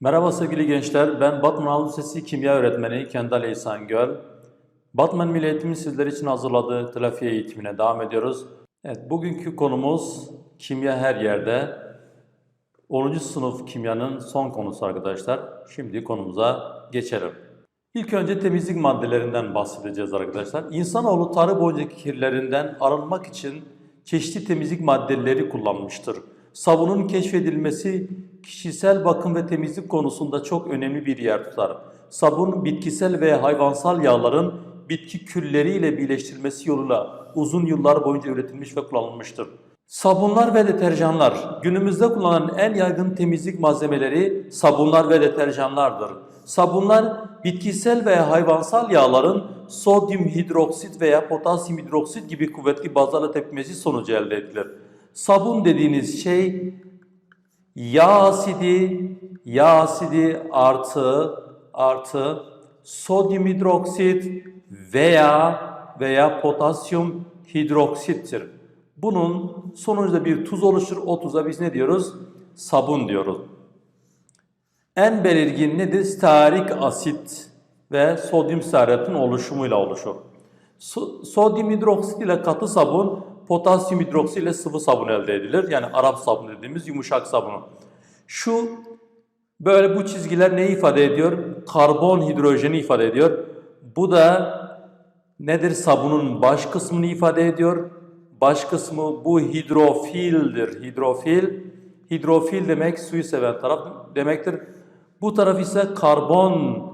Merhaba sevgili gençler, ben Batman Anadolu Lisesi Kimya Öğretmeni Kendal İhsan Göl. Batman Milli Eğitim'in sizler için hazırladığı telafi eğitimine devam ediyoruz. Evet, bugünkü konumuz kimya her yerde. 10. sınıf kimyanın son konusu arkadaşlar. Şimdi konumuza geçelim. İlk önce temizlik maddelerinden bahsedeceğiz arkadaşlar. İnsanoğlu tarih boyunca kirlerinden arınmak için çeşitli temizlik maddeleri kullanmıştır. Sabunun keşfedilmesi kişisel bakım ve temizlik konusunda çok önemli bir yer tutar. Sabun bitkisel ve hayvansal yağların bitki külleriyle birleştirilmesi yoluyla uzun yıllar boyunca üretilmiş ve kullanılmıştır. Sabunlar ve deterjanlar günümüzde kullanılan en yaygın temizlik malzemeleri sabunlar ve deterjanlardır. Sabunlar bitkisel ve hayvansal yağların sodyum hidroksit veya potasyum hidroksit gibi kuvvetli bazlarla tepkimesi sonucu elde edilir. Sabun dediğiniz şey yağ asidi, yağ asidi artı artı sodyum hidroksit veya veya potasyum hidroksittir. Bunun sonucunda bir tuz oluşur. O tuza biz ne diyoruz? Sabun diyoruz. En belirgin nedir? Stearik asit ve sodyum stearatın oluşumuyla oluşur. So- sodyum hidroksit ile katı sabun, potasyum hidroksit ile sıvı sabun elde edilir. Yani Arap sabunu dediğimiz yumuşak sabunu. Şu böyle bu çizgiler neyi ifade ediyor? Karbon hidrojeni ifade ediyor. Bu da nedir? Sabunun baş kısmını ifade ediyor. Baş kısmı bu hidrofildir. Hidrofil. Hidrofil demek suyu seven taraf demektir. Bu taraf ise karbon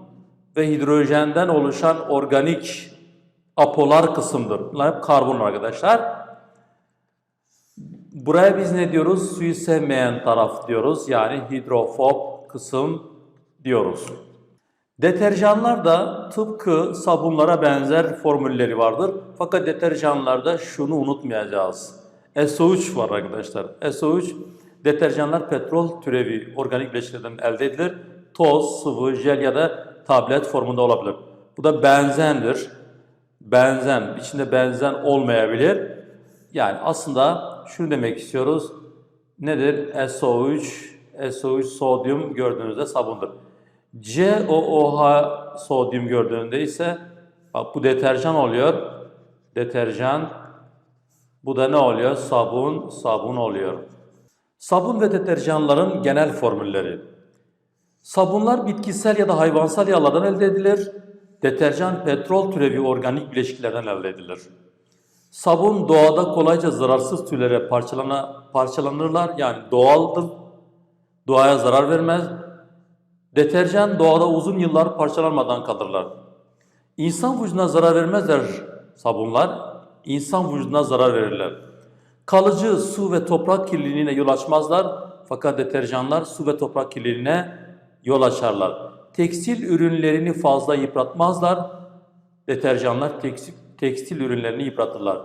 ve hidrojenden oluşan organik apolar kısımdır. Bunlar hep karbon arkadaşlar. Buraya biz ne diyoruz? Suyu sevmeyen taraf diyoruz. Yani hidrofob kısım diyoruz. Deterjanlar da tıpkı sabunlara benzer formülleri vardır. Fakat deterjanlarda şunu unutmayacağız. SO3 var arkadaşlar. SO3 deterjanlar petrol türevi organik bileşiklerden elde edilir. Toz, sıvı, jel ya da tablet formunda olabilir. Bu da benzendir. Benzen, içinde benzen olmayabilir. Yani aslında şunu demek istiyoruz. Nedir? SO3, SO3 sodyum gördüğünüzde sabundur. COOH sodyum gördüğünde ise bak bu deterjan oluyor. Deterjan. Bu da ne oluyor? Sabun, sabun oluyor. Sabun ve deterjanların genel formülleri. Sabunlar bitkisel ya da hayvansal yağlardan elde edilir. Deterjan petrol türevi organik bileşiklerden elde edilir. Sabun doğada kolayca zararsız türlere parçalana, parçalanırlar yani doğaldır. Doğaya zarar vermez. Deterjan doğada uzun yıllar parçalanmadan kalırlar. İnsan vücuduna zarar vermezler sabunlar. İnsan vücuduna zarar verirler. Kalıcı su ve toprak kirliliğine yol açmazlar. Fakat deterjanlar su ve toprak kirliliğine yol açarlar. Tekstil ürünlerini fazla yıpratmazlar. Deterjanlar tekstil, tekstil ürünlerini yıpratırlar.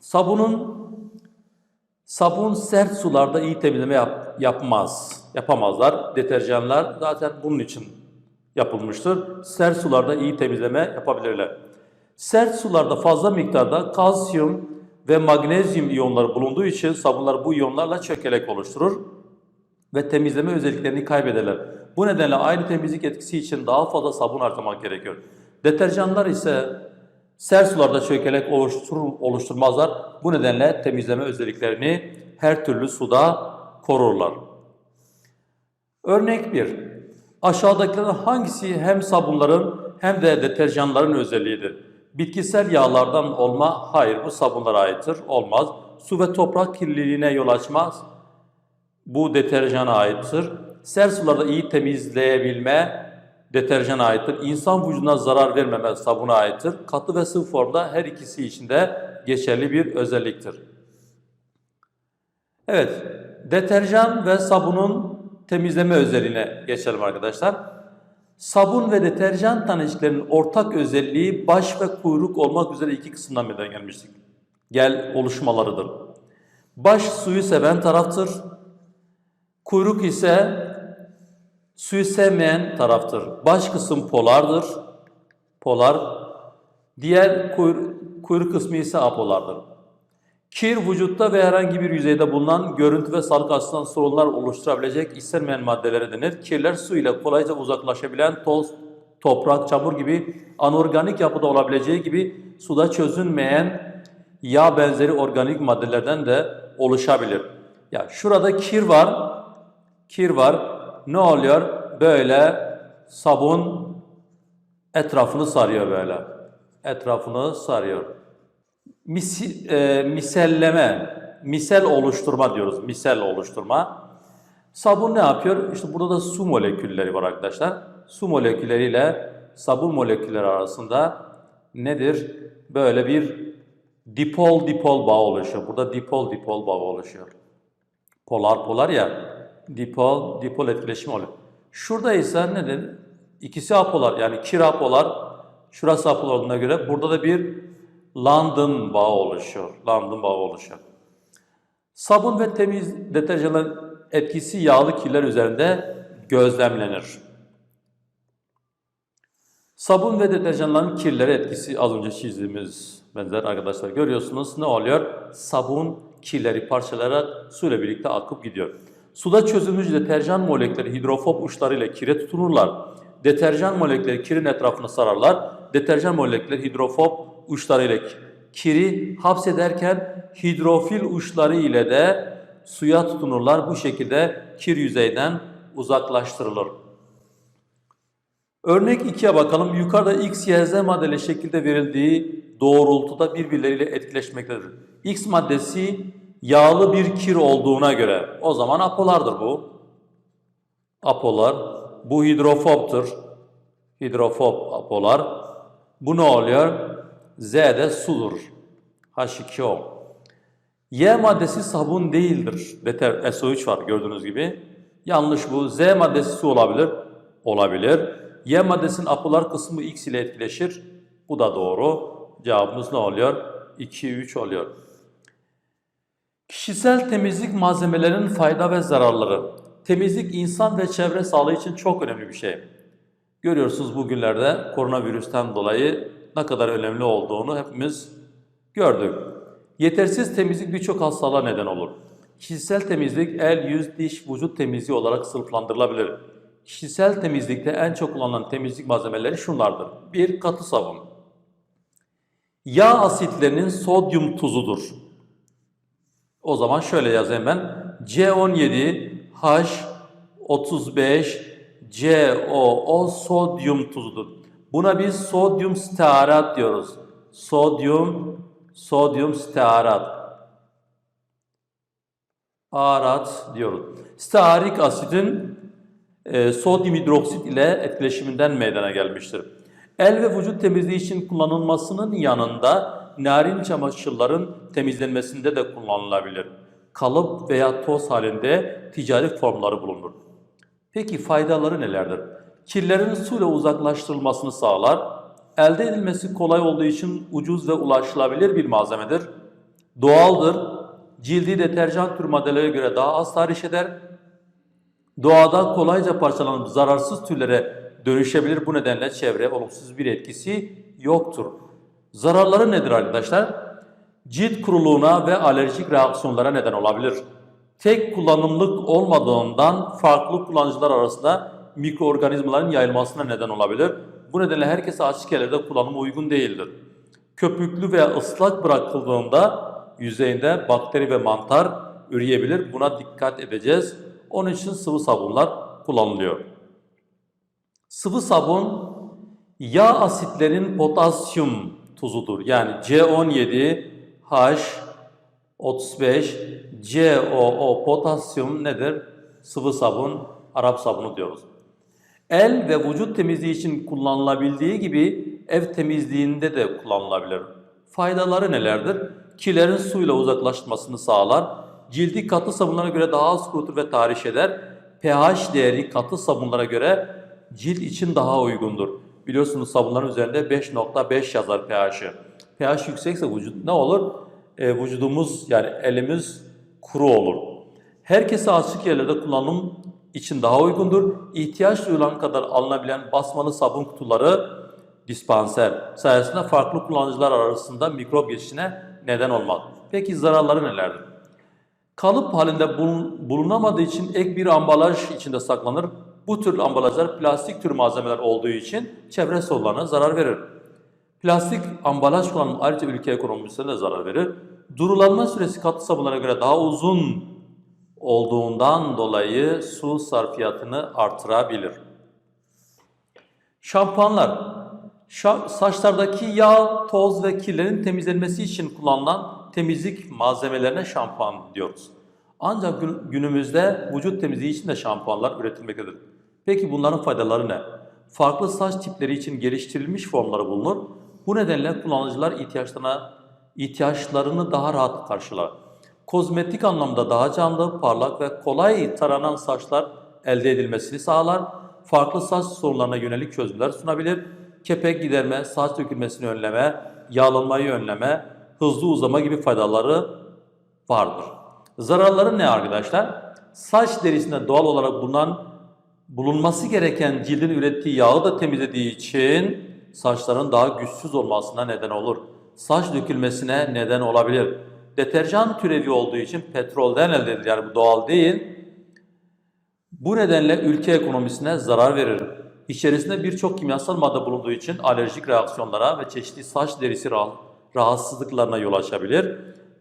Sabunun sabun sert sularda iyi temizleme yap- yapmaz. Yapamazlar. Deterjanlar zaten bunun için yapılmıştır. Sert sularda iyi temizleme yapabilirler. Sert sularda fazla miktarda kalsiyum ve magnezyum iyonları bulunduğu için sabunlar bu iyonlarla çökelek oluşturur ve temizleme özelliklerini kaybederler. Bu nedenle aynı temizlik etkisi için daha fazla sabun harcamak gerekiyor. Deterjanlar ise sert sularda çökelek oluşturur, oluşturmazlar. Bu nedenle temizleme özelliklerini her türlü suda korurlar. Örnek 1. Aşağıdakilerden hangisi hem sabunların hem de deterjanların özelliğidir? Bitkisel yağlardan olma, hayır bu sabunlara aittir, olmaz. Su ve toprak kirliliğine yol açmaz, bu deterjana aittir. Sert sularda iyi temizleyebilme deterjana aittir. İnsan vücuduna zarar vermeme sabuna aittir. Katı ve sıvı formda her ikisi için de geçerli bir özelliktir. Evet, deterjan ve sabunun temizleme özelliğine geçelim arkadaşlar. Sabun ve deterjan taneciklerinin ortak özelliği baş ve kuyruk olmak üzere iki kısımdan meydana gelmiştik. Gel oluşmalarıdır. Baş suyu seven taraftır. Kuyruk ise suyu sevmeyen taraftır. Baş kısım polardır. Polar. Diğer kuyru- kuyruk kısmı ise apolardır. Kir vücutta ve herhangi bir yüzeyde bulunan görüntü ve sağlık açısından sorunlar oluşturabilecek istenmeyen maddelere denir. Kirler su ile kolayca uzaklaşabilen toz, toprak, çamur gibi anorganik yapıda olabileceği gibi suda çözünmeyen yağ benzeri organik maddelerden de oluşabilir. Ya şurada kir var. Kir var. Ne oluyor? Böyle sabun etrafını sarıyor böyle. Etrafını sarıyor. Misi, e, miselleme, misel oluşturma diyoruz. Misel oluşturma. Sabun ne yapıyor? İşte burada da su molekülleri var arkadaşlar. Su molekülleriyle sabun molekülleri arasında nedir? Böyle bir dipol dipol bağ oluşuyor. Burada dipol dipol bağ oluşuyor. Polar polar ya. Dipol dipol etkileşimi oluyor. Şurada ise nedir? İkisi apolar yani kir apolar. Şurası apolar olduğuna göre burada da bir London bağı oluşuyor. London bağı oluşuyor. Sabun ve temiz deterjanların etkisi yağlı kirler üzerinde gözlemlenir. Sabun ve deterjanların kirlere etkisi az önce çizdiğimiz benzer arkadaşlar görüyorsunuz. Ne oluyor? Sabun kirleri parçalayarak suyla birlikte akıp gidiyor. Suda çözülmüş deterjan molekülleri hidrofob uçlarıyla kire tutunurlar. Deterjan molekülleri kirin etrafını sararlar. Deterjan molekülleri hidrofob uçlarıyla kiri hapsederken hidrofil uçları ile de suya tutunurlar. Bu şekilde kir yüzeyden uzaklaştırılır. Örnek 2'ye bakalım. Yukarıda X, Y, Z maddeli şekilde verildiği doğrultuda birbirleriyle etkileşmektedir. X maddesi yağlı bir kir olduğuna göre o zaman apolardır bu. Apolar. Bu hidrofobtur. Hidrofob apolar. Bu ne oluyor? Z de sudur. H2O. Y maddesi sabun değildir. Beter SO3 var gördüğünüz gibi. Yanlış bu. Z maddesi su olabilir. Olabilir. Y maddesinin apolar kısmı X ile etkileşir. Bu da doğru. Cevabımız ne oluyor? 2, 3 oluyor. Kişisel temizlik malzemelerinin fayda ve zararları. Temizlik insan ve çevre sağlığı için çok önemli bir şey. Görüyorsunuz bugünlerde koronavirüsten dolayı ne kadar önemli olduğunu hepimiz gördük. Yetersiz temizlik birçok hastalığa neden olur. Kişisel temizlik el, yüz, diş, vücut temizliği olarak sınıflandırılabilir. Kişisel temizlikte en çok kullanılan temizlik malzemeleri şunlardır. 1. Katı sabun. Yağ asitlerinin sodyum tuzudur. O zaman şöyle yazayım ben. C17, H35, COO sodyum tuzudur. Buna biz sodyum stearat diyoruz. Sodyum, sodyum stearat. Arat diyoruz. Stearik asitin e, sodyum hidroksit ile etkileşiminden meydana gelmiştir. El ve vücut temizliği için kullanılmasının yanında narin çamaşırların temizlenmesinde de kullanılabilir. Kalıp veya toz halinde ticari formları bulunur. Peki faydaları nelerdir? Kirlerin suyla uzaklaştırılmasını sağlar. Elde edilmesi kolay olduğu için ucuz ve ulaşılabilir bir malzemedir. Doğaldır. Cildi deterjan tür maddelere göre daha az tahriş eder. Doğada kolayca parçalanıp zararsız türlere dönüşebilir. Bu nedenle çevre olumsuz bir etkisi yoktur. Zararları nedir arkadaşlar? Cilt kuruluğuna ve alerjik reaksiyonlara neden olabilir. Tek kullanımlık olmadığından farklı kullanıcılar arasında mikroorganizmaların yayılmasına neden olabilir. Bu nedenle herkese açık yerlerde kullanıma uygun değildir. Köpüklü veya ıslak bırakıldığında yüzeyinde bakteri ve mantar üreyebilir. Buna dikkat edeceğiz. Onun için sıvı sabunlar kullanılıyor. Sıvı sabun yağ asitlerin potasyum tuzudur. Yani C17, H35, COO potasyum nedir? Sıvı sabun, Arap sabunu diyoruz. El ve vücut temizliği için kullanılabildiği gibi ev temizliğinde de kullanılabilir. Faydaları nelerdir? Kirlerin suyla uzaklaşmasını sağlar. Cildi katı sabunlara göre daha az kurutur ve tahriş eder. pH değeri katı sabunlara göre cilt için daha uygundur. Biliyorsunuz sabunların üzerinde 5.5 yazar pH'i. pH yüksekse vücut ne olur? E, vücudumuz yani elimiz kuru olur. Herkese açık yerlerde kullanım için daha uygundur. İhtiyaç duyulan kadar alınabilen basmalı sabun kutuları dispanser sayesinde farklı kullanıcılar arasında mikrop geçişine neden olmaz. Peki zararları nelerdir? Kalıp halinde bulun- bulunamadığı için ek bir ambalaj içinde saklanır. Bu tür ambalajlar plastik tür malzemeler olduğu için çevre sorunlarına zarar verir. Plastik ambalaj kullanımı ayrıca ülke ekonomisine de zarar verir. Durulanma süresi katı sabunlara göre daha uzun olduğundan dolayı su sarfiyatını artırabilir. Şampuanlar. Şa- saçlardaki yağ, toz ve kirlerin temizlenmesi için kullanılan temizlik malzemelerine şampuan diyoruz. Ancak gün- günümüzde vücut temizliği için de şampuanlar üretilmektedir. Peki bunların faydaları ne? Farklı saç tipleri için geliştirilmiş formları bulunur. Bu nedenle kullanıcılar ihtiyaçlarına ihtiyaçlarını daha rahat karşılar. Kozmetik anlamda daha canlı, parlak ve kolay taranan saçlar elde edilmesini sağlar. Farklı saç sorunlarına yönelik çözümler sunabilir. Kepek giderme, saç dökülmesini önleme, yağlanmayı önleme, hızlı uzama gibi faydaları vardır. Zararları ne arkadaşlar? Saç derisinde doğal olarak bulunan bulunması gereken cildin ürettiği yağı da temizlediği için saçların daha güçsüz olmasına neden olur. Saç dökülmesine neden olabilir. Deterjan türevi olduğu için petrolden elde edilir. Yani bu doğal değil. Bu nedenle ülke ekonomisine zarar verir. İçerisinde birçok kimyasal madde bulunduğu için alerjik reaksiyonlara ve çeşitli saç derisi rah- rahatsızlıklarına yol açabilir.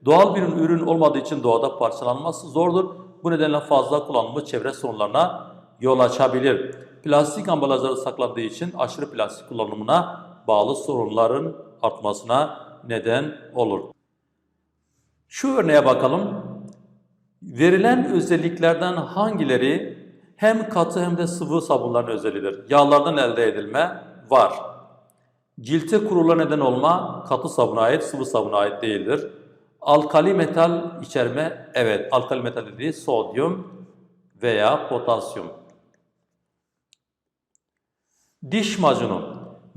Doğal bir ürün olmadığı için doğada parçalanması zordur. Bu nedenle fazla kullanımı çevre sorunlarına yol açabilir. Plastik ambalajları saklandığı için aşırı plastik kullanımına bağlı sorunların artmasına neden olur. Şu örneğe bakalım. Verilen özelliklerden hangileri hem katı hem de sıvı sabunların özelliğidir? Yağlardan elde edilme var. Cilte kurula neden olma katı sabuna ait, sıvı sabuna ait değildir. Alkali metal içerme, evet alkali metal dediği sodyum veya potasyum. Diş macunu.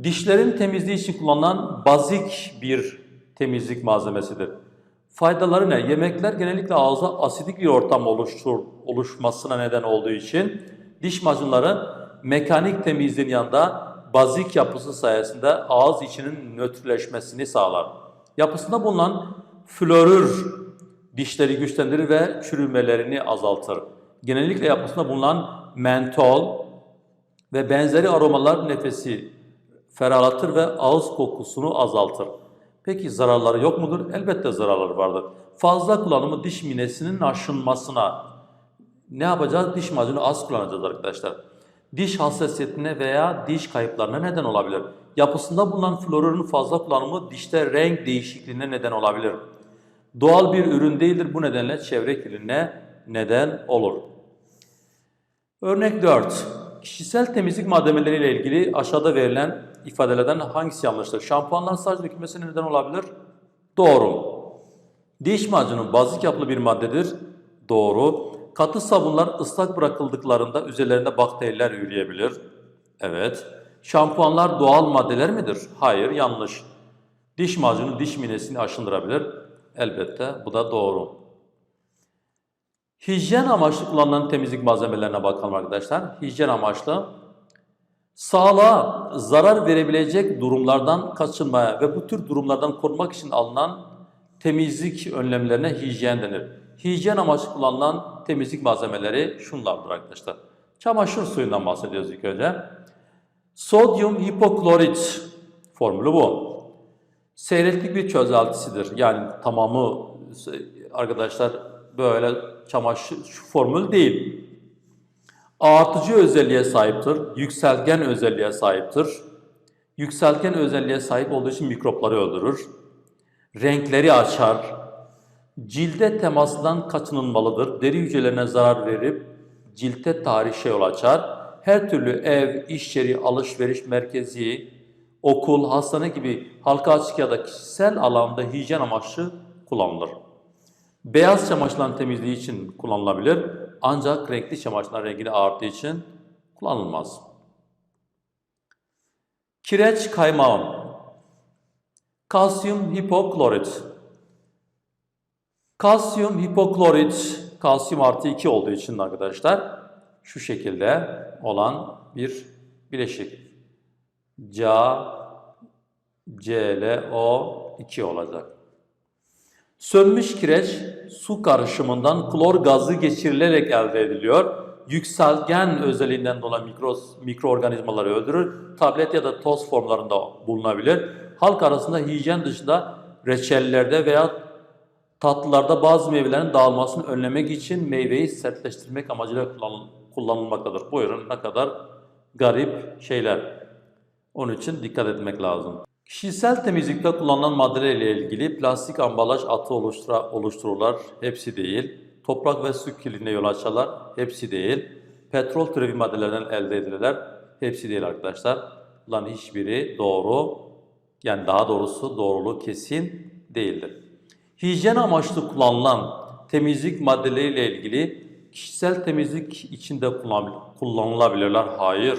Dişlerin temizliği için kullanılan bazik bir temizlik malzemesidir. Faydaları ne? Yemekler genellikle ağza asidik bir ortam oluştur, oluşmasına neden olduğu için diş macunları mekanik temizliğin yanında bazik yapısı sayesinde ağız içinin nötrleşmesini sağlar. Yapısında bulunan florür dişleri güçlendirir ve çürümelerini azaltır. Genellikle yapısında bulunan mentol, ve benzeri aromalar nefesi ferahlatır ve ağız kokusunu azaltır. Peki zararları yok mudur? Elbette zararları vardır. Fazla kullanımı diş minesinin aşınmasına ne yapacağız? Diş macunu az kullanacağız arkadaşlar. Diş hassasiyetine veya diş kayıplarına neden olabilir. Yapısında bulunan florürün fazla kullanımı dişte renk değişikliğine neden olabilir. Doğal bir ürün değildir. Bu nedenle çevre kirliliğine neden olur. Örnek 4. Kişisel temizlik malzemeleriyle ilgili aşağıda verilen ifadelerden hangisi yanlıştır? Şampuanlar saç dökülmesine neden olabilir. Doğru. Diş macunu bazik yapılı bir maddedir. Doğru. Katı sabunlar ıslak bırakıldıklarında üzerlerinde bakteriler üreyebilir. Evet. Şampuanlar doğal maddeler midir? Hayır, yanlış. Diş macunu diş minesini aşındırabilir. Elbette bu da doğru. Hijyen amaçlı kullanılan temizlik malzemelerine bakalım arkadaşlar. Hijyen amaçlı sağlığa zarar verebilecek durumlardan kaçınmaya ve bu tür durumlardan korunmak için alınan temizlik önlemlerine hijyen denir. Hijyen amaçlı kullanılan temizlik malzemeleri şunlardır arkadaşlar. Çamaşır suyundan bahsediyoruz ilk önce. Sodyum hipoklorit formülü bu. Seyreklik bir çözeltisidir. Yani tamamı arkadaşlar böyle çamaşır şu formül değil. Artıcı özelliğe sahiptir. Yükselgen özelliğe sahiptir. Yükselgen özelliğe sahip olduğu için mikropları öldürür. Renkleri açar. Cilde temasından kaçınılmalıdır. Deri hücrelerine zarar verip cilte tarihşe yol açar. Her türlü ev, iş yeri, alışveriş merkezi, okul, hastane gibi halka açık ya da kişisel alanda hijyen amaçlı kullanılır. Beyaz çamaşırların temizliği için kullanılabilir ancak renkli çamaşırların rengini ağarttığı için kullanılmaz. Kireç kaymağı Kalsiyum hipoklorit Kalsiyum hipoklorit kalsiyum artı 2 olduğu için arkadaşlar şu şekilde olan bir bileşik. Ca ClO2 olacak. Sönmüş kireç su karışımından klor gazı geçirilerek elde ediliyor. Yükselgen özelliğinden dolayı mikro, mikroorganizmaları öldürür. Tablet ya da toz formlarında bulunabilir. Halk arasında hijyen dışında reçellerde veya tatlılarda bazı meyvelerin dağılmasını önlemek için meyveyi sertleştirmek amacıyla kullan- kullanılmaktadır. Buyurun ne kadar garip şeyler. Onun için dikkat etmek lazım. Kişisel temizlikte kullanılan maddelerle ilgili plastik ambalaj atı oluştura, oluştururlar. Hepsi değil. Toprak ve su kirliliğine yol açarlar. Hepsi değil. Petrol türevi maddelerden elde edilirler. Hepsi değil arkadaşlar. Bunların hiçbiri doğru. Yani daha doğrusu doğruluğu kesin değildir. Hijyen amaçlı kullanılan temizlik maddeleriyle ilgili kişisel temizlik içinde kullan- kullanılabilirler. Hayır.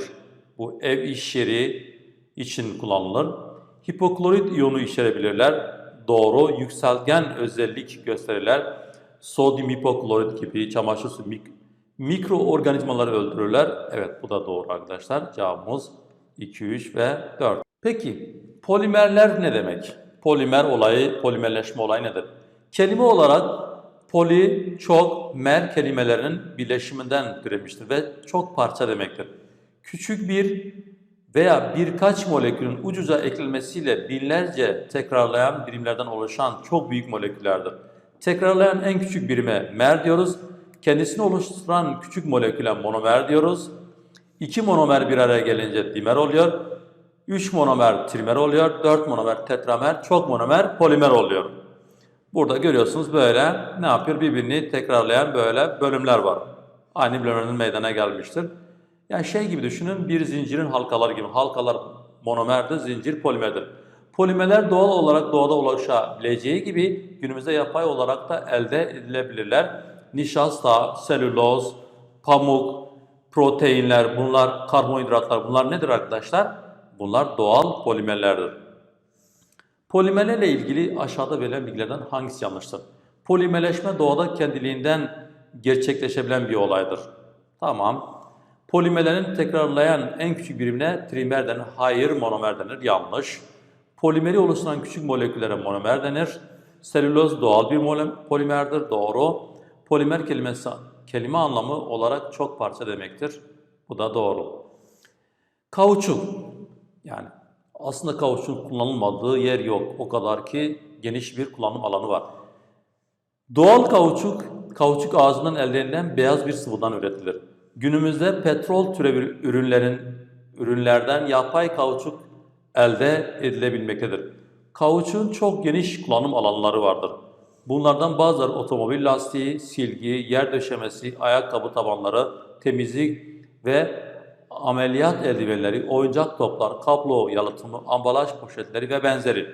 Bu ev iş yeri için kullanılır. Hipoklorit iyonu içerebilirler. Doğru. Yükselgen özellik gösterirler. Sodyum hipoklorit gibi çamaşır suyu mik- mikroorganizmaları öldürürler. Evet bu da doğru arkadaşlar. Cevabımız 2, 3 ve 4. Peki polimerler ne demek? Polimer olayı, polimerleşme olayı nedir? Kelime olarak poli, çok, mer kelimelerinin birleşiminden türemiştir ve çok parça demektir. Küçük bir veya birkaç molekülün ucuza eklenmesiyle binlerce tekrarlayan birimlerden oluşan çok büyük moleküllerdir. Tekrarlayan en küçük birime mer diyoruz. Kendisini oluşturan küçük moleküle monomer diyoruz. İki monomer bir araya gelince dimer oluyor. 3 monomer trimer oluyor. 4 monomer tetramer, çok monomer polimer oluyor. Burada görüyorsunuz böyle ne yapıyor? Birbirini tekrarlayan böyle bölümler var. Aynı bölümlerin meydana gelmiştir. Yani şey gibi düşünün bir zincirin halkaları gibi. Halkalar monomerdir, zincir polimerdir. Polimerler doğal olarak doğada ulaşabileceği gibi günümüzde yapay olarak da elde edilebilirler. Nişasta, selüloz, pamuk, proteinler, bunlar karbonhidratlar, bunlar nedir arkadaşlar? Bunlar doğal polimerlerdir. Polimerlerle ilgili aşağıda verilen bilgilerden hangisi yanlıştır? Polimerleşme doğada kendiliğinden gerçekleşebilen bir olaydır. Tamam. Polimerlerin tekrarlayan en küçük birimine trimer denir. Hayır, monomer denir. Yanlış. Polimeri oluşturan küçük moleküllere monomer denir. Selüloz doğal bir polimerdir. Doğru. Polimer kelimesi kelime anlamı olarak çok parça demektir. Bu da doğru. Kauçuk. Yani aslında kauçukun kullanılmadığı yer yok. O kadar ki geniş bir kullanım alanı var. Doğal kauçuk, kauçuk ağzından elde edilen beyaz bir sıvıdan üretilir. Günümüzde petrol türevi ürünlerin ürünlerden yapay kauçuk elde edilebilmektedir. Kauçuğun çok geniş kullanım alanları vardır. Bunlardan bazıları otomobil lastiği, silgi, yer döşemesi, ayakkabı tabanları, temizlik ve ameliyat eldivenleri, oyuncak toplar, kablo yalıtımı, ambalaj poşetleri ve benzeri.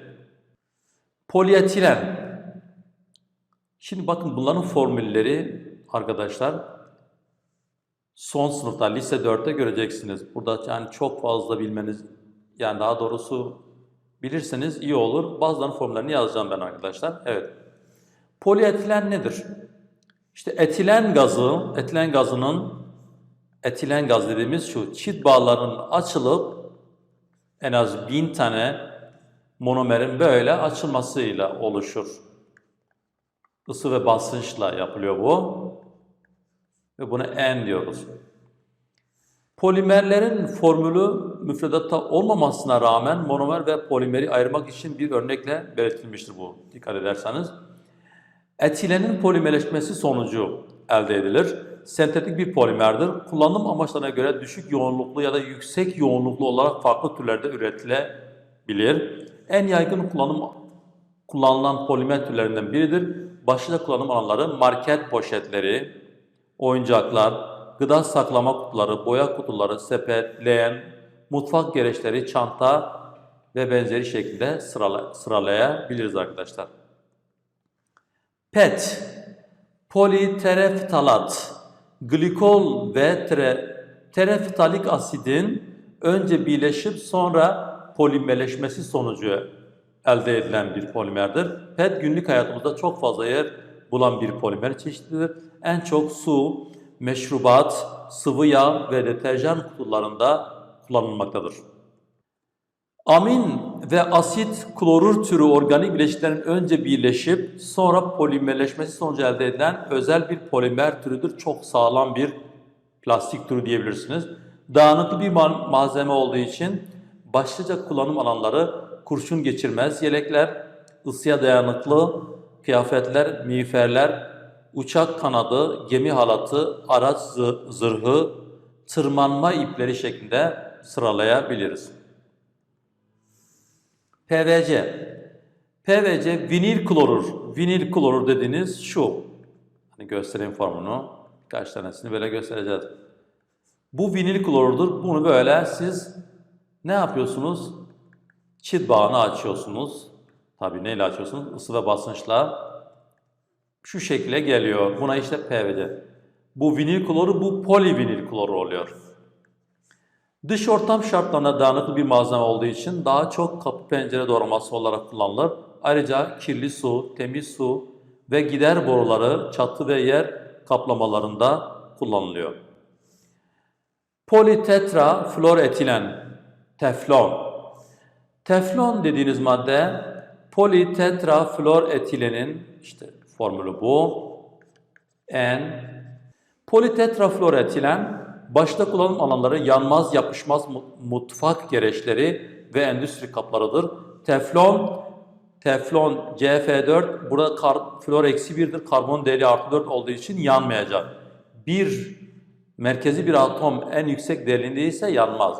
Polietilen. Şimdi bakın bunların formülleri arkadaşlar son sınıfta lise 4'te göreceksiniz. Burada yani çok fazla bilmeniz yani daha doğrusu bilirseniz iyi olur. Bazılarının formüllerini yazacağım ben arkadaşlar. Evet. Polietilen nedir? İşte etilen gazı, etilen gazının etilen gaz dediğimiz şu çift bağların açılıp en az bin tane monomerin böyle açılmasıyla oluşur. Isı ve basınçla yapılıyor bu. Ve buna N diyoruz. Polimerlerin formülü müfredatta olmamasına rağmen monomer ve polimeri ayırmak için bir örnekle belirtilmiştir bu. Dikkat ederseniz. Etilenin polimerleşmesi sonucu elde edilir. Sentetik bir polimerdir. Kullanım amaçlarına göre düşük yoğunluklu ya da yüksek yoğunluklu olarak farklı türlerde üretilebilir. En yaygın kullanım kullanılan polimer türlerinden biridir. Başlıca kullanım alanları market poşetleri, oyuncaklar, gıda saklama kutuları, boya kutuları, sepet, leğen, mutfak gereçleri, çanta ve benzeri şekilde sırala, sıralayabiliriz arkadaşlar. PET, politereftalat, glikol ve tere, tereftalik asidin önce birleşip sonra polimerleşmesi sonucu elde edilen bir polimerdir. PET günlük hayatımızda çok fazla yer bulan bir polimer çeşididir. En çok su, meşrubat, sıvı yağ ve deterjan kutularında kullanılmaktadır. Amin ve asit klorür türü organik bileşiklerin önce birleşip sonra polimerleşmesi sonucu elde edilen özel bir polimer türüdür. Çok sağlam bir plastik türü diyebilirsiniz. Dağınıklı bir ma- malzeme olduğu için başlıca kullanım alanları kurşun geçirmez yelekler, ısıya dayanıklı kıyafetler, miğferler, uçak kanadı, gemi halatı, araç zı- zırhı, tırmanma ipleri şeklinde sıralayabiliriz. PVC. PVC vinil klorür. Vinil klorür dediğiniz şu. Hani göstereyim formunu. Kaç tanesini böyle göstereceğiz. Bu vinil klorürdür. Bunu böyle siz ne yapıyorsunuz? Çit bağını açıyorsunuz. Tabii neyle açıyorsunuz? Isı ve basınçla. Şu şekilde geliyor. Buna işte PVC. Bu vinil klorü, bu polivinil klorür oluyor. Dış ortam şartlarına dayanıklı bir malzeme olduğu için daha çok kapı pencere doğraması olarak kullanılır. Ayrıca kirli su, temiz su ve gider boruları çatı ve yer kaplamalarında kullanılıyor. Politetra fluoretilen, teflon. Teflon dediğiniz madde politetra fluoretilenin işte formülü bu. N Politetrafluoretilen başta kullanım alanları yanmaz yapışmaz mu- mutfak gereçleri ve endüstri kaplarıdır. Teflon, teflon CF4 burada kar, flor eksi 1'dir. Karbon değeri artı 4 olduğu için yanmayacak. Bir merkezi bir atom en yüksek değerinde ise yanmaz.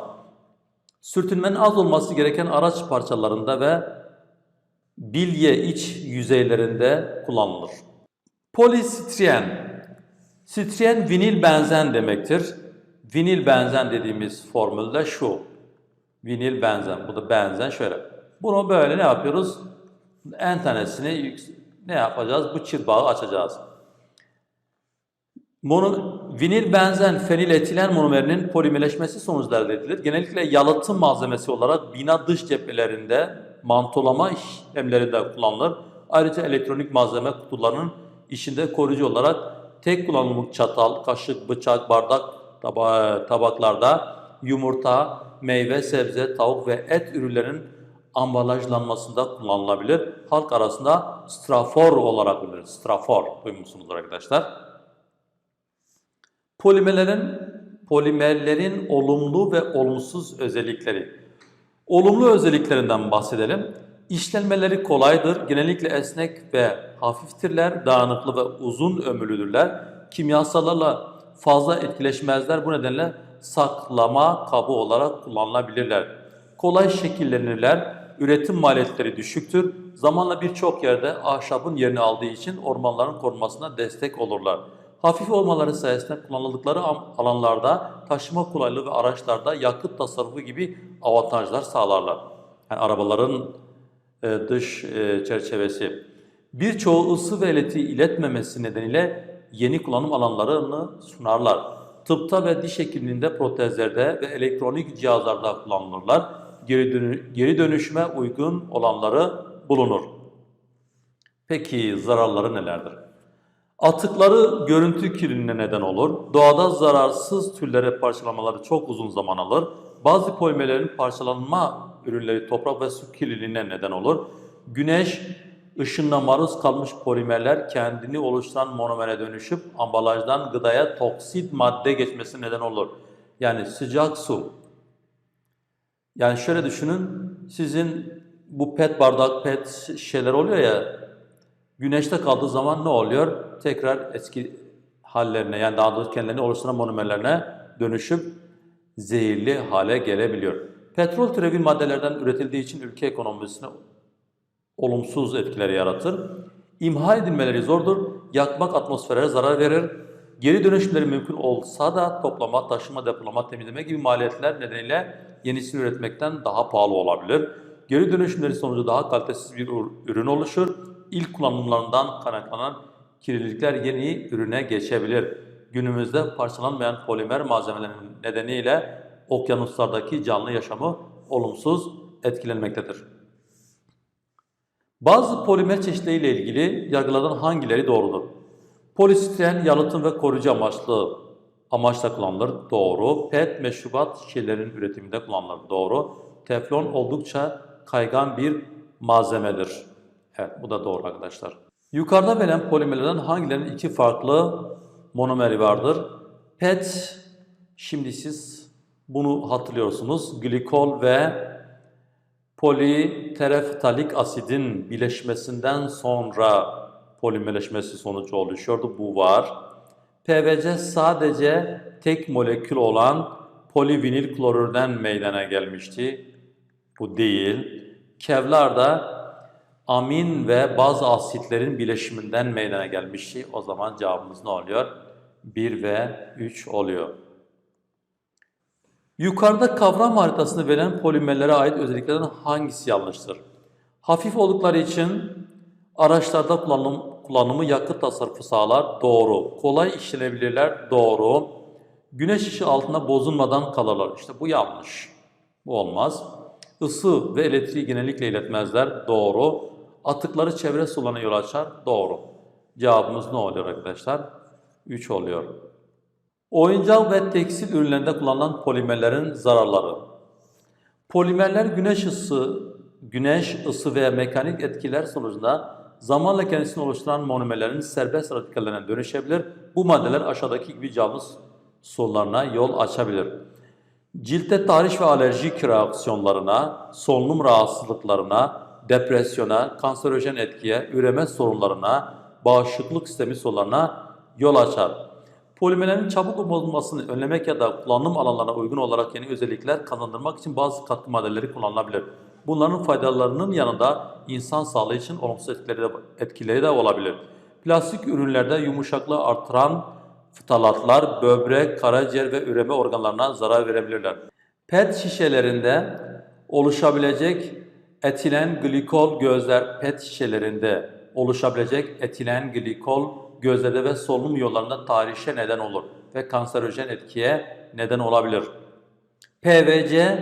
Sürtünmenin az olması gereken araç parçalarında ve bilye iç yüzeylerinde kullanılır. Polistiren Stiren vinil benzen demektir. Vinil benzen dediğimiz formülde şu. Vinil benzen. Bu da benzen şöyle. Bunu böyle ne yapıyoruz? En tanesini ne yapacağız? Bu çırbağı açacağız. Mono, vinil benzen fenil etilen monomerinin polimerleşmesi sonucu elde edilir. Genellikle yalıtım malzemesi olarak bina dış cephelerinde mantolama işlemlerinde kullanılır. Ayrıca elektronik malzeme kutularının içinde koruyucu olarak tek kullanımlık çatal, kaşık, bıçak, bardak taba- tabaklarda yumurta, meyve, sebze, tavuk ve et ürünlerinin ambalajlanmasında kullanılabilir. Halk arasında strafor olarak bilinir. Strafor duymuşsunuzdur arkadaşlar. Polimerlerin polimerlerin olumlu ve olumsuz özellikleri. Olumlu özelliklerinden bahsedelim. İşlenmeleri kolaydır. Genellikle esnek ve hafiftirler. Dağınıklı ve uzun ömürlüdürler. Kimyasallarla fazla etkileşmezler. Bu nedenle saklama kabı olarak kullanılabilirler. Kolay şekillenirler. Üretim maliyetleri düşüktür. Zamanla birçok yerde ahşabın yerini aldığı için ormanların korunmasına destek olurlar. Hafif olmaları sayesinde kullanıldıkları alanlarda taşıma kolaylığı ve araçlarda yakıt tasarrufu gibi avantajlar sağlarlar. Yani arabaların e, dış e, çerçevesi. Birçoğu ısı ve ileti iletmemesi nedeniyle yeni kullanım alanlarını sunarlar. Tıpta ve diş hekimliğinde protezlerde ve elektronik cihazlarda kullanılırlar. Geri, dönü- geri dönüşüme uygun olanları bulunur. Peki zararları nelerdir? Atıkları görüntü kirliliğine neden olur. Doğada zararsız türlere parçalamaları çok uzun zaman alır. Bazı polimerlerin parçalanma ürünleri toprak ve su kirliliğine neden olur. Güneş ışınına maruz kalmış polimerler kendini oluşturan monomere dönüşüp ambalajdan gıdaya toksit madde geçmesi neden olur. Yani sıcak su. Yani şöyle düşünün, sizin bu pet bardak, pet şeyler oluyor ya, Güneşte kaldığı zaman ne oluyor? Tekrar eski hallerine yani daha doğrusu kendilerini oluşturan monomerlerine dönüşüp zehirli hale gelebiliyor. Petrol türevi maddelerden üretildiği için ülke ekonomisine olumsuz etkiler yaratır. İmha edilmeleri zordur. Yakmak atmosfere zarar verir. Geri dönüşümleri mümkün olsa da toplama, taşıma, depolama, temizleme gibi maliyetler nedeniyle yenisini üretmekten daha pahalı olabilir. Geri dönüşümleri sonucu daha kalitesiz bir ür- ürün oluşur. İlk kullanımlarından kaynaklanan kirlilikler yeni ürüne geçebilir. Günümüzde parçalanmayan polimer malzemelerin nedeniyle okyanuslardaki canlı yaşamı olumsuz etkilenmektedir. Bazı polimer çeşitleriyle ilgili yargılardan hangileri doğrudur? Polistiren yalıtım ve koruyucu amaçlı amaçla kullanılır. Doğru. PET meşrubat şişelerinin üretiminde kullanılır. Doğru. Teflon oldukça kaygan bir malzemedir. Evet bu da doğru arkadaşlar. Yukarıda verilen polimerlerden hangilerinin iki farklı monomeri vardır? PET, şimdi siz bunu hatırlıyorsunuz. Glikol ve politereftalik asidin bileşmesinden sonra polimerleşmesi sonucu oluşuyordu. Bu var. PVC sadece tek molekül olan polivinil klorürden meydana gelmişti. Bu değil. Kevlar da amin ve bazı asitlerin bileşiminden meydana gelmişti. O zaman cevabımız ne oluyor? 1 ve 3 oluyor. Yukarıda kavram haritasında verilen polimerlere ait özelliklerden hangisi yanlıştır? Hafif oldukları için araçlarda kullanım, kullanımı yakıt tasarrufu sağlar. Doğru. Kolay işlenebilirler. Doğru. Güneş ışığı altında bozulmadan kalırlar. İşte bu yanlış. Bu olmaz. Isı ve elektriği genellikle iletmezler. Doğru. Atıkları çevre sularına yol açar. Doğru. Cevabımız ne oluyor arkadaşlar? 3 oluyor. Oyuncak ve tekstil ürünlerinde kullanılan polimerlerin zararları. Polimerler güneş ısı, güneş ısı veya mekanik etkiler sonucunda zamanla kendisini oluşturan monomerlerin serbest radikallerine dönüşebilir. Bu maddeler aşağıdaki gibi canlı sorularına yol açabilir. Ciltte tahriş ve alerjik reaksiyonlarına, solunum rahatsızlıklarına, depresyona, kanserojen etkiye, üreme sorunlarına, bağışıklık sistemi sorunlarına yol açar. Polimerlerin çabuk bozulmasını önlemek ya da kullanım alanlarına uygun olarak yeni özellikler kazandırmak için bazı katkı maddeleri kullanılabilir. Bunların faydalarının yanında insan sağlığı için olumsuz etkileri de, etkileri de olabilir. Plastik ürünlerde yumuşaklığı artıran ftalatlar böbrek, karaciğer ve üreme organlarına zarar verebilirler. PET şişelerinde oluşabilecek etilen glikol gözler PET şişelerinde oluşabilecek etilen glikol gözlerde ve solunum yollarında tahrişe neden olur ve kanserojen etkiye neden olabilir. PVC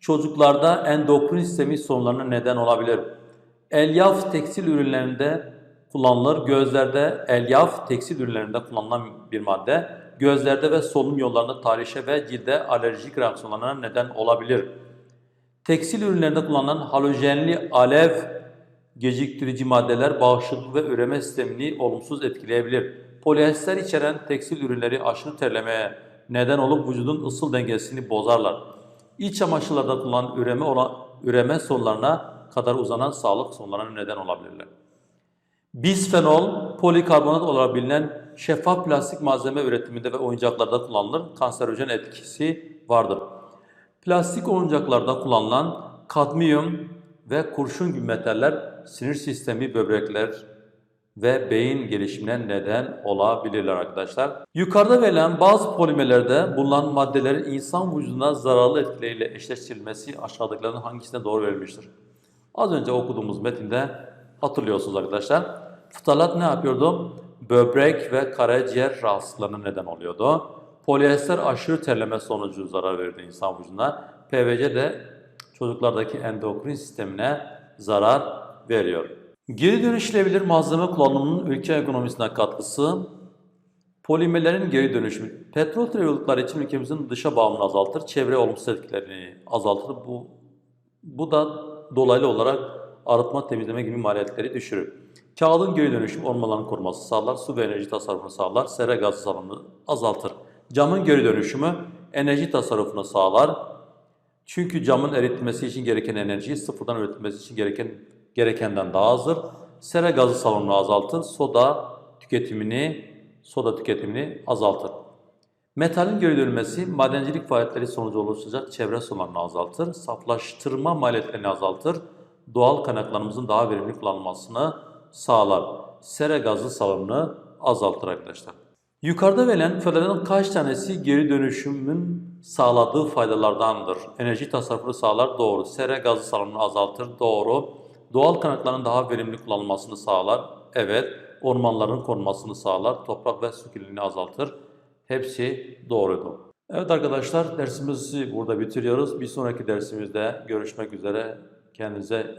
çocuklarda endokrin sistemi sorunlarına neden olabilir. Elyaf tekstil ürünlerinde kullanılır. Gözlerde elyaf tekstil ürünlerinde kullanılan bir madde. Gözlerde ve solunum yollarında tahrişe ve cilde alerjik reaksiyonlarına neden olabilir. Tekstil ürünlerinde kullanılan halojenli alev geciktirici maddeler bağışıklık ve üreme sistemini olumsuz etkileyebilir. Polyester içeren tekstil ürünleri aşırı terlemeye neden olup vücudun ısıl dengesini bozarlar. İç çamaşırlarda kullanılan üreme olan üreme sorunlarına kadar uzanan sağlık sorunlarına neden olabilirler. Bisfenol, polikarbonat olarak bilinen şeffaf plastik malzeme üretiminde ve oyuncaklarda kullanılır. Kanserojen etkisi vardır. Plastik oyuncaklarda kullanılan kadmiyum ve kurşun gibi metaller sinir sistemi, böbrekler ve beyin gelişimine neden olabilirler arkadaşlar. Yukarıda verilen bazı polimerlerde bulunan maddelerin insan vücuduna zararlı etkileriyle eşleştirilmesi aşağıdakilerin hangisine doğru verilmiştir? Az önce okuduğumuz metinde hatırlıyorsunuz arkadaşlar. Ftalat ne yapıyordu? Böbrek ve karaciğer rahatsızlıklarına neden oluyordu. Polyester aşırı terleme sonucu zarar verirdi insan vücuduna. PVC de çocuklardaki endokrin sistemine zarar veriyor. Geri dönüşülebilir malzeme kullanımının ülke ekonomisine katkısı, polimerlerin geri dönüşümü, petrol terörlükleri için ülkemizin dışa bağımlılığını azaltır, çevre olumsuz etkilerini azaltır. Bu, bu da dolaylı olarak arıtma, temizleme gibi maliyetleri düşürür. Kağıdın geri dönüşümü ormanların koruması sağlar, su ve enerji tasarrufunu sağlar, sera gazı salımını azaltır. Camın geri dönüşümü enerji tasarrufunu sağlar. Çünkü camın eritilmesi için gereken enerjiyi sıfırdan üretilmesi için gereken gerekenden daha azdır. Sera gazı salımını azaltır, soda tüketimini soda tüketimini azaltır. Metalin geri dönülmesi madencilik faaliyetleri sonucu oluşacak çevre sorunlarını azaltır, saflaştırma maliyetlerini azaltır, doğal kaynaklarımızın daha verimli kullanılmasını sağlar. Sera gazı salımını azaltır arkadaşlar. Yukarıda verilen faydaların kaç tanesi geri dönüşümün sağladığı faydalardandır? Enerji tasarrufunu sağlar, doğru. Sera gazı salımını azaltır, doğru. Doğal kaynakların daha verimli kullanılmasını sağlar, evet. Ormanların korunmasını sağlar, toprak ve su kirliliğini azaltır. Hepsi doğruydu. Evet arkadaşlar dersimizi burada bitiriyoruz. Bir sonraki dersimizde görüşmek üzere. Kendinize iyi